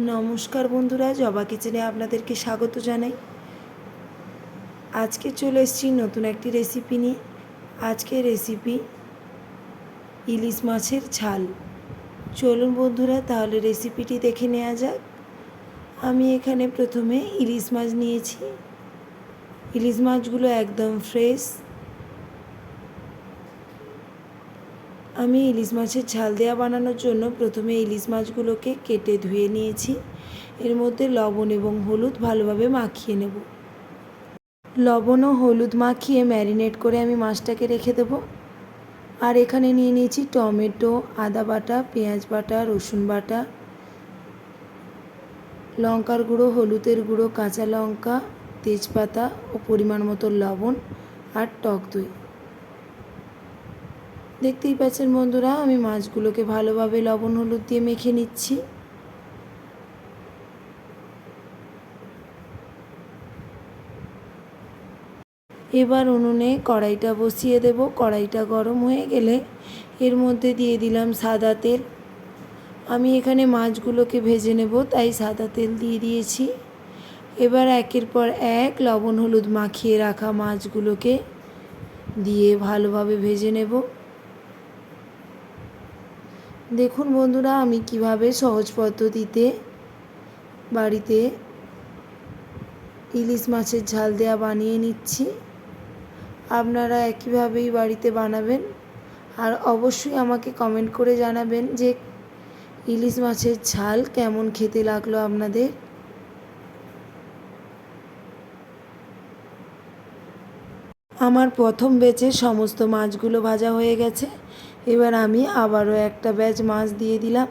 নমস্কার বন্ধুরা, জবা কিচেনে আপনাদেরকে স্বাগত জানাই। আজকে চলে এসেছি নতুন একটি রেসিপি নিয়ে। আজকের রেসিপি ইলিশ মাছের ঝাল। চলুন বন্ধুরা, তাহলে রেসিপিটি দেখে নেওয়া যাক। আমি এখানে প্রথমে ইলিশ মাছ নিয়েছি। ইলিশ মাছগুলো একদম ফ্রেশ আমি ইলিশ মাছের ঝাল দেওয়া বানানোর জন্য প্রথমে ইলিশ মাছগুলোকে কেটে ধুয়ে নিয়েছি। এর মধ্যে লবণ এবং হলুদ ভালোভাবে মাখিয়ে নেব। লবণ ও হলুদ মাখিয়ে ম্যারিনেট করে আমি মাছটাকে রেখে দেব। আর এখানে নিয়ে নিয়েছি টমেটো, আদা বাটা, পেঁয়াজ বাটা, রসুন বাটা, লঙ্কার গুঁড়ো, হলুদের গুঁড়ো, কাঁচা লঙ্কা, তেজপাতা ও পরিমাণ মতো লবণ আর টক দই। দেখতেই পাচ্ছেন বন্ধুরা, আমি মাছগুলোকে ভালোভাবে লবণ, হলুদ দিয়ে মেখে নিচ্ছি। এবার উনুনে কড়াইটা বসিয়ে দেব। কড়াইটা গরম হয়ে গেলে এর মধ্যে দিয়ে দিলাম সাদা তেল। আমি এখানে মাছগুলোকে ভেজে নেব, তাই সাদা তেল দিয়ে দিয়েছি। এবার একের পর এক লবণ, হলুদ মাখিয়ে রাখা মাছগুলোকে দিয়ে ভালোভাবে ভেজে নেব। দেখুন বন্ধুরা, আমি কীভাবে সহজ পদ্ধতিতে বাড়িতে ইলিশ মাছের ঝাল দেওয়া বানিয়ে নিচ্ছি। আপনারা একইভাবেই বাড়িতে বানাবেন। আর অবশ্যই আমাকে কমেন্ট করে জানাবেন যে ইলিশ মাছের ঝাল কেমন খেতে লাগল আপনাদের। আমার প্রথম বেচে সমস্ত মাছগুলো ভাজা হয়ে গেছে। এবার আমি আবারও একটা ব্যাচ মাছ দিয়ে দিলাম।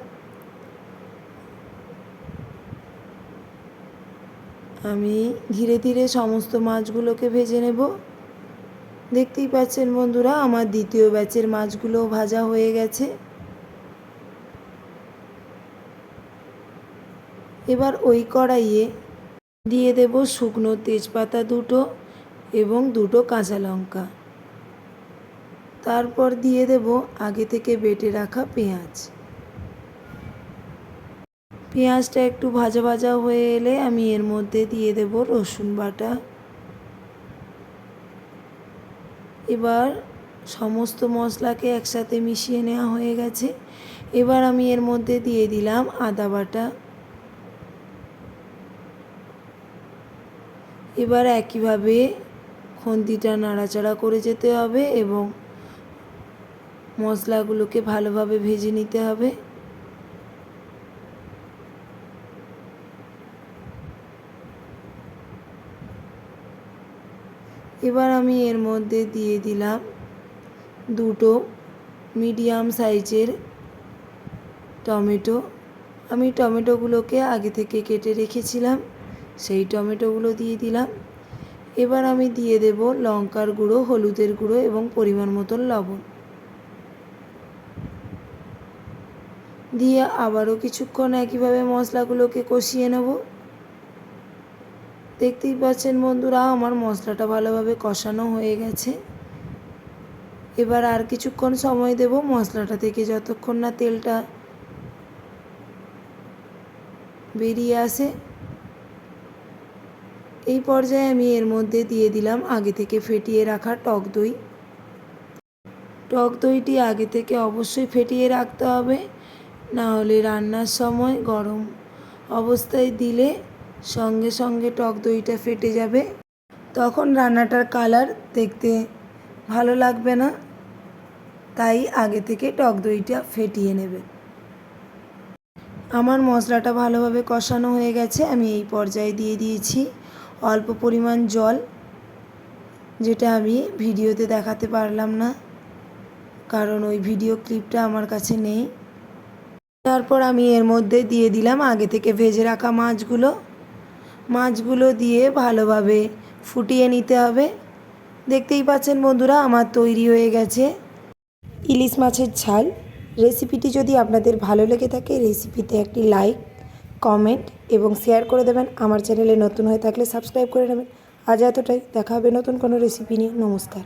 আমি ধীরে ধীরে সমস্ত মাছগুলোকে ভেজে নেব। দেখতেই পাচ্ছেন বন্ধুরা, আমার দ্বিতীয় ব্যাচের মাছগুলোও ভাজা হয়ে গেছে। এবার ওই কড়াইয়ে দিয়ে দেব শুকনো তেজপাতা দুটো এবং দুটো কাঁচা লঙ্কা। তারপর দিয়ে দেব আগে থেকে বেটে রাখা পেঁয়াজ। পেঁয়াজটা একটু ভাজা ভাজা হয়ে এলে আমি এর মধ্যে দিয়ে দেব রসুন বাটা। এবার সমস্ত মশলাকে একসাথে মিশিয়ে নেওয়া হয়ে গেছে। এবার আমি এর মধ্যে দিয়ে দিলাম আদা বাটা। এবার একইভাবে খুন্তিটা নাড়াচাড়া করে যেতে হবে এবং মশলাগুলোকে ভালোভাবে ভেজে নিতে হবে। এবার আমি এর মধ্যে দিয়ে দিলাম দুটো মিডিয়াম সাইজের টমেটো। আমি টমেটোগুলোকে আগে থেকে কেটে রেখেছিলাম, সেই টমেটোগুলো দিয়ে দিলাম। এবার আমি দিয়ে দেব লঙ্কার গুঁড়ো, হলুদের গুঁড়ো এবং পরিমাণ মতন লবণ। দিয়ে আবারও কিছুক্ষণ একইভাবে মশলাগুলোকে কষিয়ে নেব। দেখতেই পাচ্ছেন বন্ধুরা, আমার মশলাটা ভালোভাবে কষানো হয়ে গেছে। এবার আর কিছুক্ষণ সময় দেব মশলাটা থেকে, যতক্ষণ না তেলটা বেরিয়ে আসে। এই পর্যায়ে আমি এর মধ্যে দিয়ে দিলাম আগে থেকে ফেটিয়ে রাখা টক দই। টক দইটি আগে থেকে অবশ্যই ফেটিয়ে রাখতে হবে। না হলে রান্নার সময় গরম অবস্থায় দিলে সঙ্গে সঙ্গে টক দইটা ফেটে যাবে। তখন রান্নাটার কালার দেখতে ভালো লাগবে না, তাই আগে থেকে টক দইটা ফেটিয়ে নেবে। আমার মশলাটা ভালোভাবে কষানো হয়ে গেছে, আমি এই পর্যায়ে দিয়ে দিয়েছি অল্প পরিমাণ জল, যেটা আমি ভিডিওতে দেখাতে পারলাম না, কারণ ওই ভিডিও ক্লিপটা আমার কাছে নেই। তারপর আমি এর মধ্যে দিয়ে দিলাম আগে থেকে ভেজে রাখা মাছগুলো। মাছগুলো দিয়ে ভালোভাবে ফুটিয়ে নিতে হবে। দেখতেই পাচ্ছেন বন্ধুরা, আমার তৈরি হয়ে গেছে ইলিশ মাছের ঝাল। রেসিপিটি যদি আপনাদের ভালো লেগে থাকে, রেসিপিতে একটি লাইক, কমেন্ট এবং শেয়ার করে দেবেন। আমার চ্যানেলে নতুন হয়ে থাকলে সাবস্ক্রাইব করে নেবেন। আজ এতটাই, দেখা হবে নতুন কোনো রেসিপি নিয়ে। নমস্কার।